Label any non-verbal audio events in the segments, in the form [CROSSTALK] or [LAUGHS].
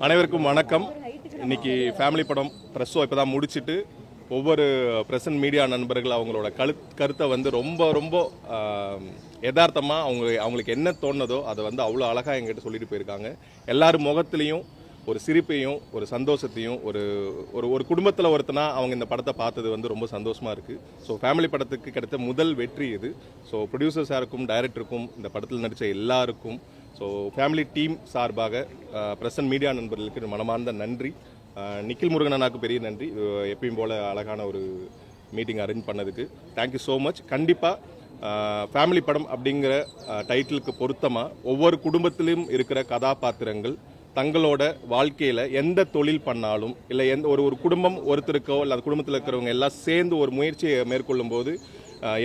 அனைவருக்கும் வணக்கம். இன்னைக்கு ஃபேமிலி படம் ப்ரெஸ் இப்போ தான் முடிச்சிட்டு ஒவ்வொரு பிரசன்ட் மீடியா நண்பர்கள் அவங்களோட கழு கருத்தை வந்து ரொம்ப ரொம்ப யதார்த்தமாக அவங்க அவங்களுக்கு என்ன தோணுதோ அதை வந்து அவ்வளோ அழகாக எங்கிட்ட சொல்லிட்டு போயிருக்காங்க. எல்லாரும் முகத்துலேயும் ஒரு சிரிப்பையும் ஒரு சந்தோஷத்தையும் ஒரு ஒரு ஒரு குடும்பத்தில் ஒருத்தனா அவங்க இந்த படத்தை பார்த்தது வந்து ரொம்ப சந்தோஷமாக இருக்குது ஸோ ஃபேமிலி படத்துக்கு கிடைத்த முதல் வெற்றி இது. ஸோ ப்ரொடியூசர் சாருக்கும் டைரக்டருக்கும் இந்த படத்தில் நடித்த எல்லாருக்கும் ஸோ ஃபேமிலி டீம் சார்பாக பிரசன்ட் மீடியா நண்பர்களுக்கு மனமார்ந்த நன்றி. நிக்கில் நிখিல் முருகன் அண்ணாக்கு பெரிய நன்றி. எப்பயும் போல் அழகான ஒரு மீட்டிங் அரேஞ்ச் பண்ணதுக்கு. தேங்க்யூ ஸோ மச் கண்டிப்பாக ஃபேமிலி படம் அப்படிங்கிற டைட்டிலுக்கு பொருத்தமாக ஒவ்வொரு குடும்பத்திலும் இருக்கிற கதாபாத்திரங்கள் தங்களோட வாழ்க்கையில் எந்த தொழில் பண்ணாலும் இல்லை எந்த ஒரு ஒரு குடும்பம் ஒருத்தருக்கோ இல்லை அந்த குடும்பத்தில் இருக்கிறவங்க எல்லாம் சேர்ந்து ஒரு முயற்சியை மேற்கொள்ளும் போது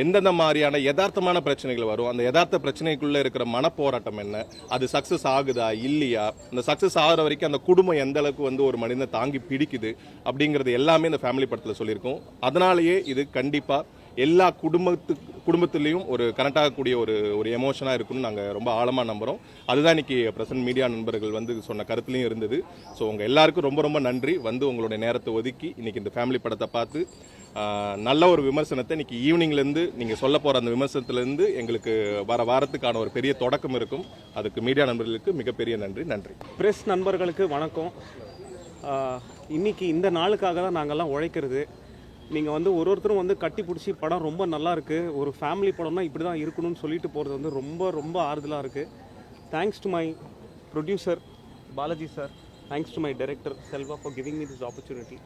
எந்தெந்த மாதிரியான யதார்த்தமான பிரச்சனைகள் வரும்? அந்த யதார்த்த பிரச்சனைக்குள்ளே இருக்கிற மனப்போராட்டம் என்ன? அது சக்ஸஸ் ஆகுதா? இல்லையா? அந்த சக்ஸஸ் ஆகிற வரைக்கும் அந்த குடும்பம் எந்த அளவுக்கு வந்து ஒரு மனிதனை தாங்கி பிடிக்குது? அப்படிங்கிறது எல்லாமே இந்த ஃபேமிலி படத்தில் சொல்லியிருக்கோம். அதனாலேயே இது கண்டிப்பாக எல்லா குடும்பத்து குடும்பத்துலேயும் ஒரு கனெக்ட் ஆகக்கூடிய ஒரு ஒரு எமோஷனாக இருக்கும்னு நாங்கள் ரொம்ப ஆழமாக நம்புகிறோம் அதுதான் இன்னைக்கு பிரசன்ட் மீடியா நண்பர்கள் வந்து சொன்ன கருத்துலையும் இருந்தது. ஸோ உங்கள் எல்லாருக்கும் ரொம்ப ரொம்ப நன்றி. வந்து உங்களுடைய நேரத்தை ஒதுக்கி இன்னைக்கு இந்த ஃபேமிலி படத்தை பார்த்து நல்ல ஒரு விமர்சனத்தை இன்னைக்கு ஈவினிங்லேருந்து நீங்கள் சொல்ல போகிற அந்த விமர்சனத்துலேருந்து எங்களுக்கு வர வாரத்துக்கான ஒரு பெரிய தொடக்கம் இருக்கும். அதுக்கு மீடியா நண்பர்களுக்கு மிகப்பெரிய நன்றி நன்றி. ப்ரெஸ் நண்பர்களுக்கு வணக்கம். இன்னைக்கு இந்த நாளுக்காக தான் நாங்கள்லாம் உழைக்கிறது. நீங்கள் வந்து ஒரு ஒருத்தரும் வந்து கட்டி பிடிச்சி படம் ரொம்ப நல்லா இருக்குது ஒரு ஃபேமிலி படம்னா இப்படி தான் இருக்கணும்னு சொல்லிட்டு போகிறது வந்து ரொம்ப ரொம்ப ஆறுதலாக இருக்குது thanks to my producer Balaji sir thanks to my director Selva for giving me this opportunity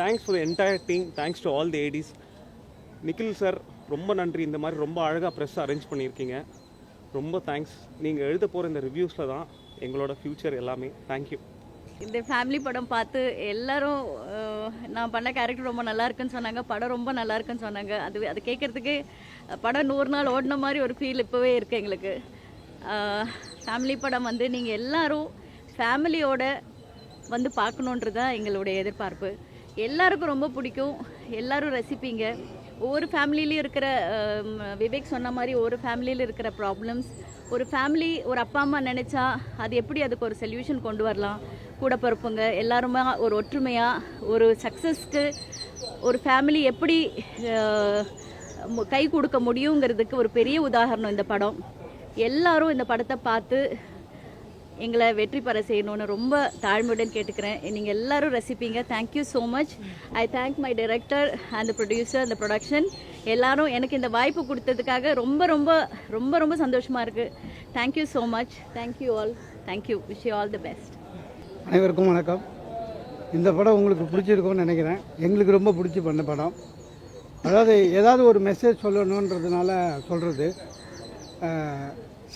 thanks for entire team thanks to all the ADs Nikhil sir ரொம்ப நன்றி. இந்த மாதிரி ரொம்ப அழகாக ப்ரெஸ் அரேஞ்ச் பண்ணியிருக்கீங்க. ரொம்ப தேங்க்ஸ் நீங்கள் எழுத போகிற இந்த ரிவ்யூஸில் தான் எங்களோட ஃப்யூச்சர் எல்லாமே. தேங்க்யூ இந்த ஃபேமிலி படம் பார்த்து எல்லாரும் நான் பண்ண கேரக்டர் ரொம்ப நல்லா இருக்குன்னு சொன்னாங்க. படம் ரொம்ப நல்லா இருக்குன்னு சொன்னாங்க. அது அது கேட்கறதுக்கு படம் நூறு நாள் ஓடின மாதிரி ஒரு ஃபீல் இப்போவே இருக்குது எங்களுக்கு. ஃபேமிலி படம் வந்து நீங்கள் எல்லாரும் ஃபேமிலியோட வந்து பார்க்கணுன்றது தான் எங்களுடைய எதிர்பார்ப்பு. எல்லாருக்கும் ரொம்ப பிடிக்கும். எல்லாரும் ரசிப்பீங்க. ஒவ்வொரு ஃபேமிலியிலையும் இருக்கிற விவேக் சொன்ன மாதிரி ஒவ்வொரு ஃபேமிலியில் இருக்கிற ப்ராப்ளம்ஸ் ஒரு ஃபேமிலி ஒரு அப்பா அம்மா நினச்சா அது எப்படி அதுக்கு ஒரு சொல்யூஷன் கொண்டு வரலாம்? கூட பிறப்புங்க எல்லாருமே ஒரு ஒற்றுமையாக ஒரு சக்ஸஸ்க்கு ஒரு ஃபேமிலி எப்படி கை கொடுக்க முடியுங்கிறதுக்கு ஒரு பெரிய உதாரணம் இந்த படம். எல்லாரும் இந்த படத்தை பார்த்து எங்களை வெற்றி பெற செய்யணும்னு ரொம்ப தாழ்மையுடன் கேட்டுக்கிறேன். நீங்கள் எல்லாரும் ரசிப்பீங்க. Thank you so much I thank my director and producer அந்த ப்ரொடக்ஷன் எல்லாரும் எனக்கு இந்த வாய்ப்பு கொடுத்ததுக்காக ரொம்ப ரொம்ப ரொம்ப ரொம்ப சந்தோஷமாக இருக்குது thank you so much thank you all thank you wish you all the best அனைவருக்கும் வணக்கம். இந்த படம் உங்களுக்கு பிடிச்சிருக்கும்னு நினைக்கிறேன். எங்களுக்கு ரொம்ப பிடிச்சி பண்ண படம். அதாவது ஏதாவது ஒரு மெசேஜ் சொல்லணுன்றதுனால சொல்கிறது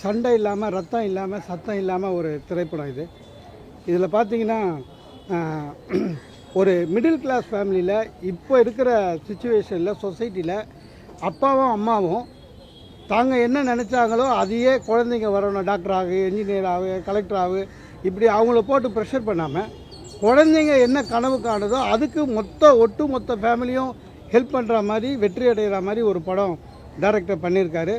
சண்டை இல்லாமல் ரத்தம் இல்லாமல் சத்தம் இல்லாமல் ஒரு திரைப்படம் இது. இதில் பார்த்தீங்கன்னா ஒரு மிடில் கிளாஸ் ஃபேமிலியில் இப்போ இருக்கிற சுச்சுவேஷனில் சொசைட்டியில் அப்பாவும் அம்மாவும் தாங்க என்ன நினச்சாங்களோ அதையே குழந்தைங்க வரணும். டாக்டர் ஆகு என்ஜினியர் ஆகு கலெக்டர் ஆகு. இப்படி அவங்கள போட்டு ப்ரெஷர் பண்ணாமல் குழந்தைங்க என்ன கனவு காணுதோ அதுக்கு மொத்த ஒட்டு மொத்த ஃபேமிலியும் ஹெல்ப் பண்ணுற மாதிரி வெற்றி அடைகிற மாதிரி ஒரு படம் டைரக்டர் பண்ணியிருக்காரு.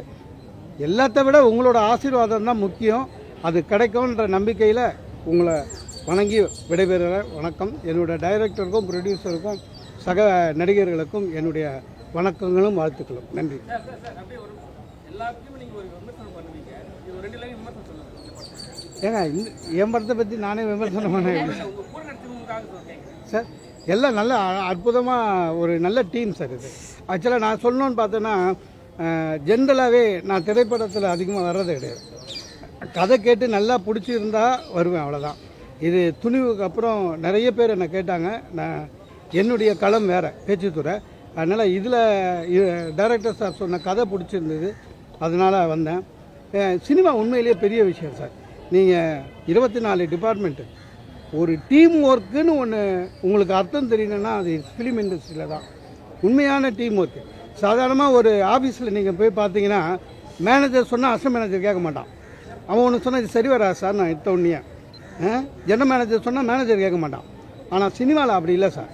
எல்லாத்த விட உங்களோட ஆசீர்வாதம் தான் முக்கியம். அது கிடைக்கும்ன்ற நம்பிக்கையில் உங்களை வணங்கி விடைபெறுகிறேன் வணக்கம். என்னுடைய டைரக்டருக்கும் ப்ரொடியூசருக்கும் சக நடிகர்களுக்கும் என்னுடைய வணக்கங்களும் வாழ்த்துக்களும். நன்றி. ஏங்க இந்த என் படத்தை பற்றி நானே விமர்சனம் பண்ணேன் சார் எல்லாம் நல்ல அற்புதமாக ஒரு நல்ல டீம் சார் இது. ஆக்சுவலாக நான் சொல்லணும்னு பார்த்தேன்னா ஜென்ரலாகவே நான் திரைப்படத்தில் அதிகமாக வர்றது கிடையாது. கதை கேட்டு நல்லா பிடிச்சிருந்தா வருவேன் அவ்வளோதான் இது துணிவுக்கு அப்புறம் நிறைய பேர் என்னை கேட்டாங்க. நான் என்னுடைய களம் வேறு பேச்சுத்துறை. அதனால் இதில் டைரக்டர் சார் சொன்ன கதை பிடிச்சிருந்தது. அதனால் வந்தேன். சினிமா உண்மையிலேயே பெரிய விஷயம் சார் நீங்கள் இருபத்தி நாலு டிபார்ட்மெண்ட்டு ஒரு டீம் ஒர்க்குன்னு ஒன்று உங்களுக்கு அர்த்தம் தெரியணும்னா அது ஃபிலிம் இண்டஸ்ட்ரியில் தான். உண்மையான டீம் ஒர்க்கு சாதாரணமாக ஒரு ஆஃபீஸில் நீங்கள் போய் பார்த்தீங்கன்னா மேனேஜர் சொன்னால் அசம் மேனேஜர் கேட்க மாட்டான். அவன் ஒன்று சொன்னால் இது சரி வராது சார் நான் இத்த உடனே. ஜெனரல் மேனேஜர் சொன்னால் மேனேஜர் கேட்க மாட்டான். ஆனால் சினிமாவில் அப்படி இல்லை சார்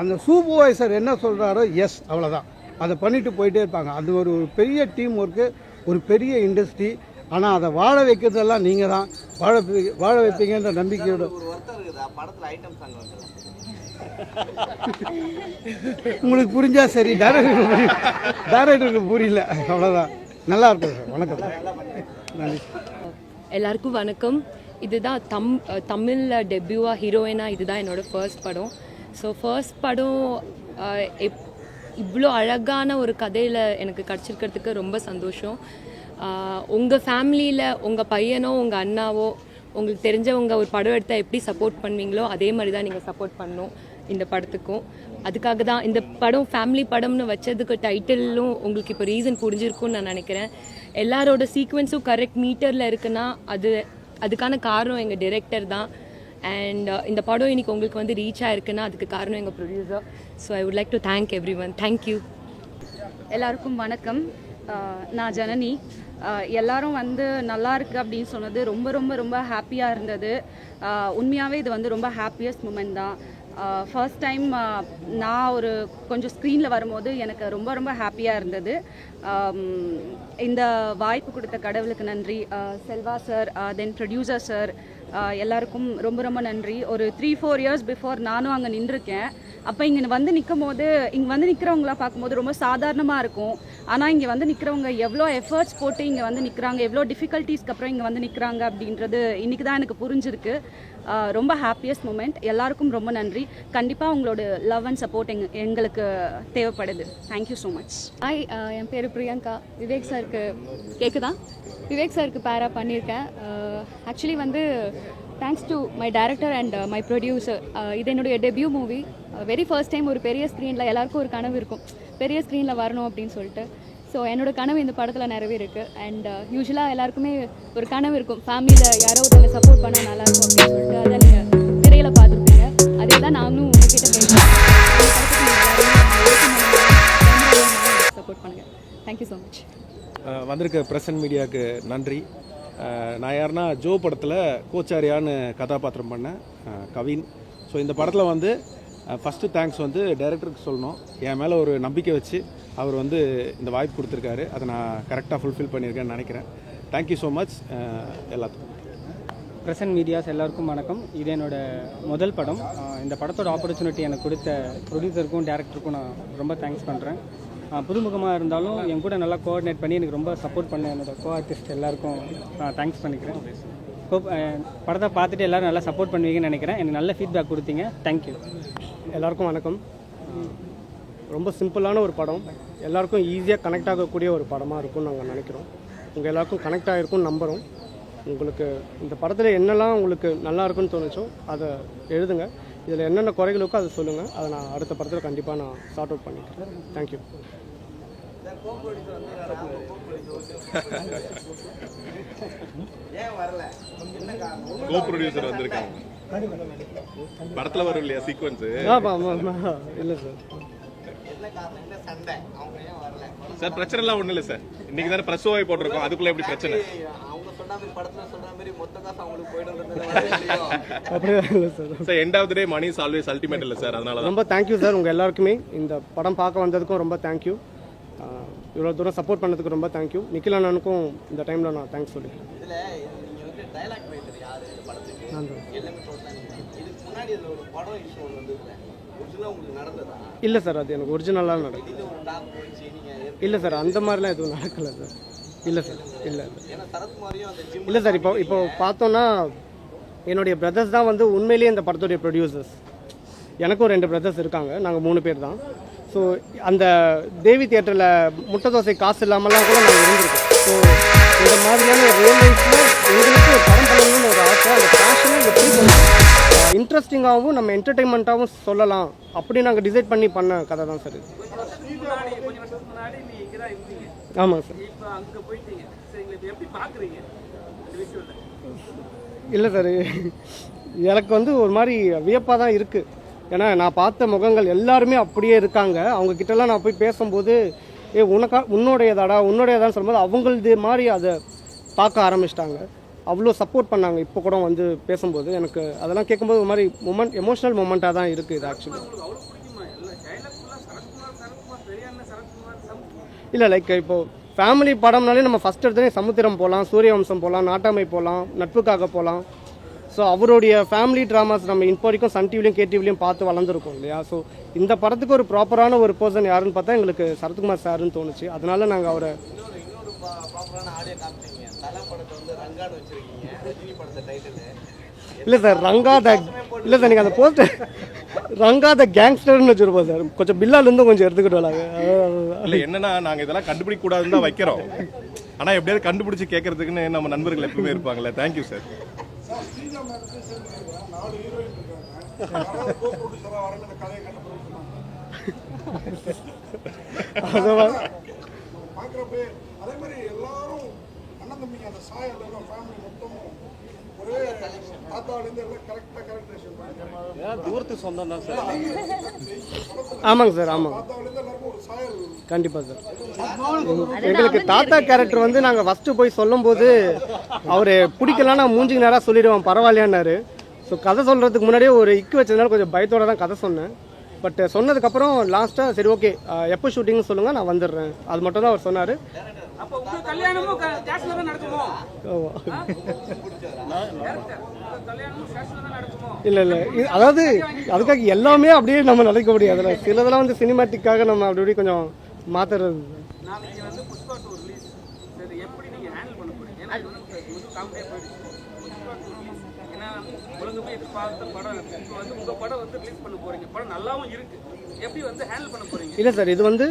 அந்த சூப்பர்வைசர் என்ன சொல்கிறாரோ எஸ் அவ்வளோதான் அதை பண்ணிட்டு போயிட்டே இருப்பாங்க. அது ஒரு ஒரு பெரிய டீம் ஒர்க்கு ஒரு பெரிய இண்டஸ்ட்ரி ஆனால் அதை வாழ வைக்கிறதெல்லாம் நீங்கள் தான் வாழ வாழ வைப்பீங்கன்ற நம்பிக்கையோட உங்களுக்கு புரிஞ்சா சரி டேரக்டருக்கு புரியல டேரக்டருக்கு புரியல. அவ்வளோதான் நல்லா இருக்கும் சார். வணக்கம். நன்றி. எல்லாருக்கும் வணக்கம். இதுதான் தம் தமிழில் டெபியூவாக ஹீரோயினாக இதுதான் என்னோட ஃபர்ஸ்ட் படம். ஸோ ஃபர்ஸ்ட் படம் எப் இவ்வளோ அழகான ஒரு கதையில் எனக்கு கிடச்சிருக்கிறதுக்கு ரொம்ப சந்தோஷம். உங்கள் ஃபேமிலியில் உங்கள் பையனோ உங்கள் அண்ணாவோ உங்களுக்கு தெரிஞ்சவங்க ஒரு படம் எடுத்தால் எப்படி சப்போர்ட் பண்ணுவீங்களோ அதே மாதிரி தான் நீங்கள் சப்போர்ட் பண்ணணும் இந்த படத்துக்கும். அதுக்காக தான் இந்த படம் ஃபேமிலி படம்னு வச்சதுக்கு டைட்டிலும் உங்களுக்கு இப்போ ரீசன் புரிஞ்சிருக்கும்னு நான் நினைக்கிறேன். எல்லாரோட சீக்வன்ஸும் கரெக்ட் மீட்டரில் இருக்குன்னா அது அதுக்கான காரணம் எங்கள் டிரெக்டர் தான். அண்ட் uh, இந்த படம் இன்னைக்கு உங்களுக்கு வந்து ரீச் ஆயிருக்குன்னா அதுக்கு காரணம் எங்கள் producer so I would like to thank everyone thank you எல்லாருக்கும் வணக்கம். Uh, நான் ஜனனி. Uh, எல்லாரும் வந்து நல்லா இருக்கு அப்படின்னு சொன்னது ரொம்ப ரொம்ப ரொம்ப ஹாப்பியாக இருந்தது. உண்மையாகவே இது வந்து ரொம்ப ஹாப்பியஸ்ட் மூமெண்ட் தான். ஃபர்ஸ்ட் டைம் நான் ஒரு கொஞ்சம் ஸ்க்ரீனில் வரும்போது எனக்கு ரொம்ப ரொம்ப ஹாப்பியாக இருந்தது. இந்த வாய்ப்பு கொடுத்த கடவுளுக்கு நன்றி. Selva sir then producer sir எல்லாருக்கும் ரொம்ப ரொம்ப நன்றி. ஒரு த்ரீ ஃபோர் இயர்ஸ் பிஃபோர் நானும் அங்கே நின்றுருக்கேன். அப்போ இங்கே வந்து நிற்கும் போது இங்கே வந்து நிற்கிறவங்களாம் பார்க்கும்போது ரொம்ப சாதாரணமாக இருக்கும். ஆனால் இங்கே வந்து நிற்கிறவங்க எவ்வளோ எஃபர்ட்ஸ் போட்டு இங்கே வந்து நிற்கிறாங்க எவ்வளோ டிஃபிகல்ட்டிஸ்க்கு அப்புறம் இங்கே வந்து நிற்கிறாங்க அப்படின்றது இன்றைக்கி தான் எனக்கு புரிஞ்சிருக்கு. ரொம்ப ஹாப்பியஸ்ட் மூமெண்ட் எல்லாருக்கும் ரொம்ப நன்றி. கண்டிப்பாக உங்களோட லவ் அண்ட் சப்போர்ட் எங் எங்களுக்கு தேவைப்படுது. Thank you so much hi என் பேர் பிரியங்கா. விவேக் சாருக்கு கேட்குதா விவேக் சாருக்கு பேரா பண்ணியிருக்கேன் ஆக்சுவலி வந்து thanks to my director and my producer இது என்னுடைய debut movie very first time ஒரு பெரிய ஸ்க்ரீனில் எல்லாருக்கும் ஒரு கனவு இருக்கும். பெரிய ஸ்க்ரீனில் வரணும் அப்படின்னு சொல்லிட்டு. ஸோ என்னோட கனவு இந்த படத்தில் நிறைவேறிருக்கு அண்ட் யூஸ்வலாக uh, எல்லாருக்குமே ஒரு கனவு இருக்கும். ஃபேமிலியில் யாரோ ஒருத்தங்க சப்போர்ட் பண்ணால் நல்லாயிருக்கும் அப்படின்னு சொல்லிட்டு. அதை நீங்கள் திரையில் பார்த்துருப்பீங்க. அதே தான் நாங்களும் உங்ககிட்ட பேசுகிறேன் சப்போர்ட் பண்ணுங்கள் தேங்க்யூ ஸோ மச் வந்திருக்க பிரசன்ட் மீடியாவுக்கு நன்றி. நான் யாருன்னா ஜோ படத்தில் கோச்சாரியான்னு கதாபாத்திரம் பண்ணேன் கவின். ஸோ இந்த படத்தில் வந்து ஃபஸ்ட்டு தேங்க்ஸ் வந்து டைரக்டருக்கு சொல்லணும். என் மேலே ஒரு நம்பிக்கை வச்சு அவர் வந்து இந்த வாய்ப்பு கொடுத்துருக்காரு. அதை நான் கரெக்டாக ஃபுல்ஃபில் பண்ணியிருக்கேன்னு நினைக்கிறேன். தேங்க்யூ ஸோ மச் எல்லாத்துக்கும். பிரசன்ட் மீடியாஸ் எல்லாருக்கும் வணக்கம். இது என்னோடய முதல் படம். இந்த படத்தோட ஆப்பர்ச்சுனிட்டி எனக்கு கொடுத்த ப்ரொடியூசருக்கும் டேரக்டருக்கும் நான் ரொம்ப தேங்க்ஸ் பண்ணுறேன் புதுமுகமாக இருந்தாலும் என் கூட நல்லா கோஆர்டினேட் பண்ணி எனக்கு ரொம்ப சப்போர்ட் பண்ண என்னோட கோ ஆர்டிஸ்ட் எல்லாருக்கும் நான் தேங்க்ஸ் பண்ணிக்கிறேன். ஹோப் படத்தை பார்த்துட்டு எல்லோரும் நல்லா சப்போர்ட் பண்ணுவீங்கன்னு நினைக்கிறேன். எனக்கு நல்ல ஃபீட்பேக் கொடுத்தீங்க. தேங்க்யூ எல்லாருக்கும் வணக்கம். ரொம்ப சிம்பிளான ஒரு படம். எல்லாருக்கும் ஈஸியாக கனெக்ட் ஆகக்கூடிய ஒரு படமாக இருக்கும்னு நாங்கள் நினைக்கிறோம். உங்கள் எல்லாருக்கும் கனெக்ட் ஆகிருக்கும்னு நம்புகிறோம் உங்களுக்கு இந்த படத்தில் என்னெல்லாம் உங்களுக்கு நல்லா இருக்குன்னு தோணுச்சோ அதை எழுதுங்க. இதில் என்னென்ன குறைகள் இருக்கோ அதை சொல்லுங்கள். அதை நான் அடுத்த படத்தில் கண்டிப்பாக நான் சார்ட் அவுட் பண்ணிக்கிறேன். தேங்க்யூ கோ ப்ரொடியூசர் வந்திருக்காங்க. படத்துல வரும் இல்லையா சீக்வன்ஸ் இல்லை சார். சார் பிரச்சனை எல்லாம் ஒண்ணும் இல்ல சார். இன்னைக்கு தானே பிரஸ் போட்டிருக்கோம். அதுக்குள்ள எப்படி பிரச்சனை? அவங்க சொன்ன மாதிரி படத்துல சொல்ற மாதிரி மொத்த காசு அவங்களுக்கு போயிடுறது அப்படியே இல்லை sir. Sir end of the day money is always ultimate இல்ல சார். அதனால தான். ரொம்ப தேங்க்யூ சார் உங்கள் எல்லாருக்குமே. இந்த படம் பார்க்க வந்ததுக்கும் ரொம்ப தேங்க்யூ இவ்வளோ தூரம் சப்போர்ட் பண்ணதுக்கு ரொம்ப தேங்க்யூ நிக்கில் அண்ணனுக்கும் இந்த டைமில் நான் தேங்க்ஸ் சொல்லிக்கிறேன் இதுல இல்லை சார் அது எனக்கு ஒரிஜினலாக நடக்கும் இல்லை சார் அந்த மாதிரிலாம் எதுவும் நடக்கலை சார். இல்லை சார் இல்லை இல்லை. இல்லை சார் இப்போ இப்போ பார்த்தோன்னா என்னுடைய பிரதர்ஸ் தான் வந்து உண்மையிலேயே இந்த படத்துடைய ப்ரொடியூசர்ஸ் எனக்கும் ரெண்டு பிரதர்ஸ் இருக்காங்க நாங்கள் மூணு பேர் தான். ஸோ அந்த தேவி தியேட்டரில் முட்டை தோசை காசு இல்லாமலாம் கூட நாங்கள் இருந்திருக்கோம். ஸோ இந்த மாதிரியான ரியல் லைஃப்பில் எங்களுக்கு ஒரு படம் பண்ணணும்னு ஒரு ஆசை அந்த பேஷனை எப்படி இன்ட்ரெஸ்டிங்காகவும் நம்ம என்டர்டெயின்மெண்ட்டாகவும் சொல்லலாம் அப்படி நாங்கள் டிசைட் பண்ணி பண்ண கதை தான் சார் இது. ஆமாம் சார். இல்லை சார் எனக்கு வந்து ஒரு மாதிரி வியப்பாக தான் இருக்குது ஏன்னா நான் பார்த்த முகங்கள் எல்லாருமே அப்படியே இருக்காங்க. அவங்க கிட்டலாம் நான் போய் பேசும்போது ஏ உனக்கா உன்னோடையதாடா உன்னோடையதான்னு சொல்லும்போது அவங்களது மாதிரி அதை பார்க்க ஆரம்பிச்சிட்டாங்க. அவ்வளோ சப்போர்ட் பண்ணாங்க. இப்போ கூட வந்து பேசும்போது எனக்கு அதெல்லாம் கேட்கும்போது ஒரு மாதிரி மொமெண்ட் எமோஷனல் மூமெண்ட்டாக தான் இருக்குது இது ஆக்சுவலி இல்லை லைக் இப்போது ஃபேமிலி படம்னாலே நம்ம ஃபஸ்ட் எடுத்தோடனே சமுத்திரம் போகலாம் சூரியவம்சம் போகலாம் நாட்டாமை போகலாம் நட்புக்காக போகலாம் ஸோ அவருடைய ஃபேமிலி ட்ராமாஸ் நம்ம இப்போ வரைக்கும் சன் டிவிலையும் கேடிவிலையும் பார்த்து வளர்ந்துருக்கோம் இல்லையா? ஸோ இந்த படத்துக்கு ஒரு ப்ராப்பரான ஒரு பர்சன் யாருன்னு பார்த்தா எங்களுக்கு சரத்குமார் சாருன்னு தோணுச்சு. அதனால நாங்கள் அவரை இல்லை சார் ரங்கா த இல்லை சார் நீங்கள் அந்த போஸ்டர் ரங்கா த கேங்ஸ்டர்னு வச்சுருப்போம் சார் கொஞ்சம் பில்லாலேருந்து கொஞ்சம் எடுத்துக்கிட்டு வராங்க இல்ல என்னன்னா நாங்க இதெல்லாம் கண்டுபிடிக்க கூடாதுன்னு தான் வைக்கிறோம். ஆனா எப்படியாவது கண்டுபிடிச்சு கேட்கறதுக்குன்னு நம்ம நண்பர்கள் எப்பவுமே இருப்பாங்கல்ல. தேங்க்யூ சார் பார்க்குறப்ப அதே மாதிரி எல்லாரும் அண்ணன் தம்பிங்க அந்த சாயல் எல்லாம் ஃபேமிலி மொத்தமும் சொந்தம் தான் சார்? ஆமாங்க சார் ஆமாங்க. கண்டிப்பாக சார். எங்களுக்கு தாத்தா கேரக்டர் வந்து நாங்கள் ஃபஸ்ட்டு போய் சொல்லும்போது அவர் பிடிக்கலன்னா மூஞ்சிக்கு நேராக சொல்லிடுவோம் பரவாயில்லையான்னாரு ஸோ கதை சொல்கிறதுக்கு முன்னாடியே ஒரு இக்கு வச்சதுனால கொஞ்சம் பயத்தோட தான் கதை சொன்னேன். பட் சொன்னதுக்கப்புறம் லாஸ்ட்டாக சரி ஓகே எப்போ ஷூட்டிங்னு சொல்லுங்கள் நான் வந்துடுறேன். அது மட்டும் தான் அவர் சொன்னார். அப்போ உங்க கல்யாணமும் கேஷ்ல தான் நடக்குமோ? இல்லை இல்லை. அதாவது அதுக்காக எல்லாமே அப்படியே நம்ம நினைக்க முடியாதுல்ல சிலதெல்லாம் வந்து சினிமேட்டிக்காக நம்ம அப்படி இப்படி கொஞ்சம் எதிர்பார்த்த படம் இப்போ வந்து உங்க படம் வந்து ரிலீஸ் பண்ண போறீங்க. படம் நல்லாவும் இருக்கு. எப்படி வந்து ஹேண்டில் பண்ண போறீங்க? இல்லை சார் இது வந்து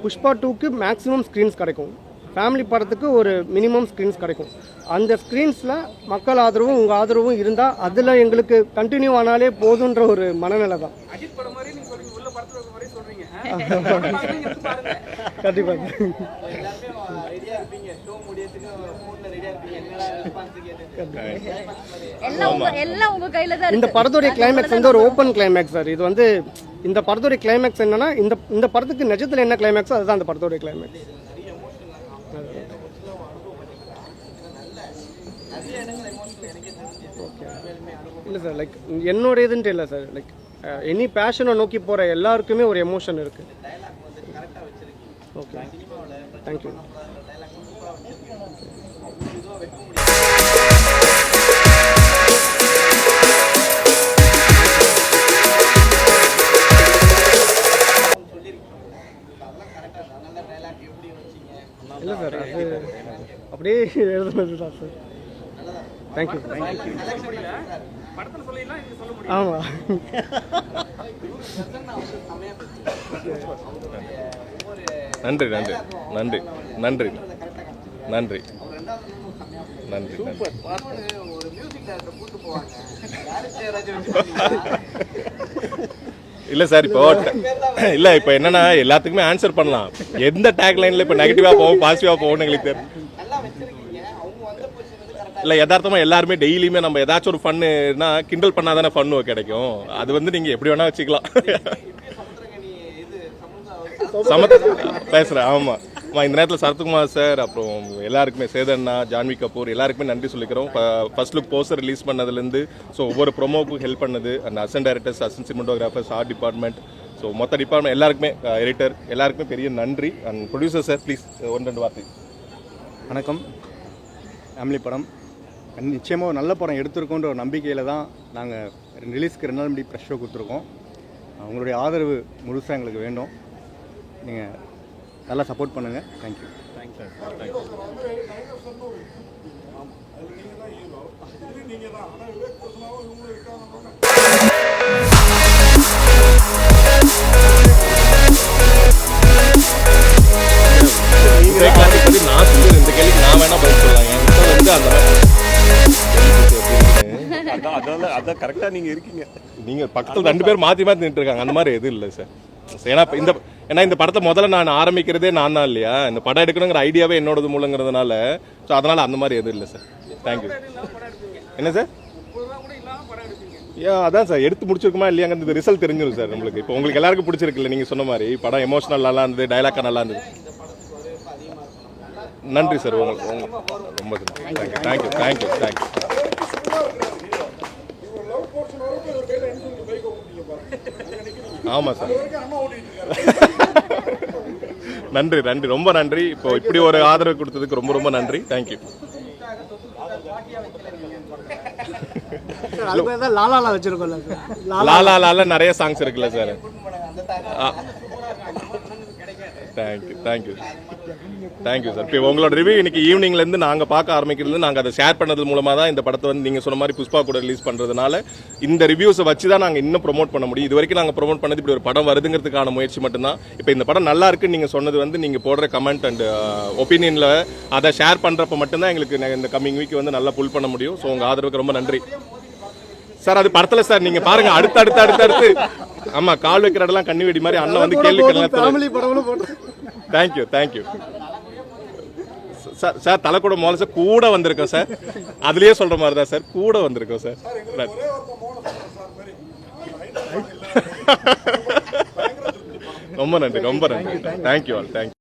புஷ்பா டூக்கு மேக்ஸிமம் ஸ்க்ரீன்ஸ் கிடைக்கும். ஃபேமிலி படத்துக்கு ஒரு மினிமம் ஸ்க்ரீன்ஸ் கிடைக்கும். அந்த ஸ்க்ரீன்ஸில் மக்கள் ஆதரவும் உங்கள் ஆதரவும் இருந்தால் அதில் எங்களுக்கு கண்டினியூ ஆனாலே போதுன்ற ஒரு மனநிலை தான் அஜித் படம் மாதிரி நீங்க சொல்றீங்க உள்ள படத்துல இருக்க மாதிரி சொல்றீங்க ஆ? படம் பாக்குறீங்க, எடுத்து பாருங்க கண்டிப்பாக இந்த படத்துடைய கிளைமேக்ஸ் வந்து ஒரு ஓப்பன் கிளைமேக்ஸ் சார். இது வந்து இந்த படத்துடைய கிளைமேக்ஸ் என்னன்னா இந்த இந்த படத்துக்கு நிஜத்தில் என்ன கிளைமேக்ஸோ அதுதான் அந்த படத்துடைய கிளைமேக்ஸ் இல்லை சார் லைக் என்னோட இதுன்ட்டு இல்லை சார் லைக் எனி பேஷனை நோக்கி போகிற எல்லாருக்குமே ஒரு எமோஷன் இருக்குது ஓகே தேங்க்யூ இல்லை சார் அது அப்படியே எழுதுனது தான் சார் தேங்க்யூ தேங்க்யூ படத்துல சொல்லிடலாம் இது சொல்ல முடியும் ஆமாம் நன்றி. நன்றி. நன்றி நன்றி. நன்றி நன்றி இல்ல சார் இப்போ இல்ல இப்போ என்னன்னா எல்லாத்துக்குமே ஆன்சர் பண்ணலாம். எந்த டேக் லைன்ல இப்போ நெகட்டிவா போகும் பாசிட்டிவா போகும்னு எங்களுக்கு தெரியும் நல்லா வச்சிருக்கீங்க அவங்க வந்த பொசிஷன் வந்து கரெக்டாக இல்லை யதார்த்தமாக எல்லாருமே டெய்லியுமே நம்ம ஏதாச்சும் ஒரு ஃபன்னுனா கிண்டல் பண்ணால் தானே ஃபன்னு கிடைக்கும். அது வந்து நீங்கள் எப்படி வேணால் வச்சுக்கலாம். சமத்த பேசுகிறேன் ஆமாம் ஆமாம் இந்த நேரத்தில் சரத்குமார் சார் அப்புறம் எல்லாருக்குமே சேதண்ணா ஜான்வி கபூர் எல்லாருக்குமே நன்றி சொல்லிக்கிறோம். ஃபர்ஸ்ட் லுக் போஸ்டர் ரிலீஸ் பண்ணதுலேருந்து ஸோ ஒவ்வொரு ப்ரொமோக்கும் ஹெல்ப் பண்ணது அந்த அசன் டைரக்டர்ஸ் அசன் சினிமோட்டோகிராஃபர்ஸ் ஆர்ட் டிபார்ட்மெண்ட் ஸோ மொத்த டிபார்ட்மெண்ட் எல்லாருக்குமே uh, எடிட்டர் எல்லாருக்குமே பெரிய நன்றி. அண்ட் ப்ரொடியூசர் சார் ப்ளீஸ் ஒன்று ரெண்டு வார்த்தை வணக்கம். ஃபேமிலி படம். நிச்சயமாக ஒரு நல்ல படம் எடுத்திருக்கோன்ற ஒரு நம்பிக்கையில் தான் நாங்கள் ரிலீஸ்க்கு ரெண்டு நாள் முன்னாடி ப்ரெஷ் ஷோ கொடுத்துருக்கோம். உங்களுடைய ஆதரவு முழுசாக எங்களுக்கு வேண்டும். நீங்கள் நல்லா சப்போர்ட் பண்ணுங்கள் தேங்க்யூ நீங்கள் தான் ஆனால் விவேக் பர்சனாவும் இவங்களும் இருக்காங்க நான் சொல்லி இந்த கேள்விக்கு நான் வேணா பதில் சொல்லலாம். என்கிட்ட வந்து அந்த அதான் அதான் அதான் கரெக்டாக நீங்கள் இருக்கீங்க. நீங்கள் பக்கத்தில் ரெண்டு பேரும் மாத்தி மாத்தி நின்று இருக்காங்க அந்த மாதிரி எதுவும் இல்லை சார். ஏன்னா இந்த ஏன்னா இந்த படத்தை முதல்ல நான் ஆரம்பிக்கிறதே நான் தான் இல்லையா? இந்த படம் எடுக்கணுங்கிற ஐடியாவே என்னோடது மூலங்கிறதுனால ஸோ அதனால அந்த மாதிரி எதுவும் இல்லை சார். தேங்க்யூ என்ன சார்? ஏன் அதான் சார். எடுத்து முடிச்சிருக்குமா இல்லையாங்கிறது இந்த ரிசல்ட் தெரிஞ்சிடும் சார் நம்மளுக்கு. இப்போ உங்களுக்கு எல்லாருக்கும் பிடிச்சிருக்குல்ல நீங்கள் சொன்ன மாதிரி. படம் எமோஷனல் நல்லா இருந்தது டைலாக்காக நல்லா இருந்தது. நன்றி சார். உங்களுக்கு உங்க- ரொம்ப thank you thank you thank you thank you இவர் லவ் போர்ஷன் வரைக்கும் இவர் கையில் என்ன சொல்லி பைக் ஓட்டிங்க பாருங்க ஆமா சார். நன்றி நன்றி. ரொம்ப நன்றி. இப்போ இப்படி ஒரு ஆதரவு கொடுத்ததுக்கு ரொம்ப ரொம்ப நன்றி. தேங்க்யூ லாலா லாலா நிறைய சாங்ஸ் இருக்குல்ல sir. Thank you thank you thank you sir இப்போ உங்களோட ரிவ்யூ இன்னைக்கு ஈவினிங்லேருந்து நாங்கள் பார்க்க ஆரம்பிக்கிறது நாங்கள் அதை ஷேர் பண்ணது மூலமாக தான் இந்த படத்தை வந்து நீங்கள் சொன்ன மாதிரி புஷ்பா கூட ரிலீஸ் பண்ணுறதுனால இந்த ரிவ்யூஸை வச்சு தான் நாங்கள் இன்னும் ப்ரோமோட் பண்ண முடியும். இது வரைக்கும் நாங்கள் ப்ரோமோட் பண்ணது இப்படி ஒரு படம் வருதுங்கிறதுக்கான முயற்சி மட்டும்தான். இப்போ இந்த படம் நல்லா இருக்குன்னு நீங்கள் சொன்னது வந்து நீங்கள் போடுற கமெண்ட் அண்ட் ஒப்பீனியனில் அதை ஷேர் பண்ணுறப்ப மட்டும்தான் எங்களுக்கு இந்த கம்மிங் வீக் வந்து நல்லா புல் பண்ண முடியும். ஸோ உங்கள் ஆதரவுக்கு ரொம்ப நன்றி. சார் அது படத்துல சார் நீங்க பாருங்க அடுத்து அடுத்து அடுத்து அடுத்து. ஆமா கால் வைக்கிற இடம்லாம் கண்ணி வெடி மாதிரி அண்ணன் வந்து கேள்வி தேங்க்யூ தேங்க்யூ சார் சார் தலை கூட மோல சார் கூட வந்திருக்கோம் சார் அதுலயே சொல்ற மாதிரி தான் சார் கூட வந்திருக்கோம் சார் [LAUGHS] ரொம்ப நன்றி ரொம்ப நன்றி. Thank you all thank you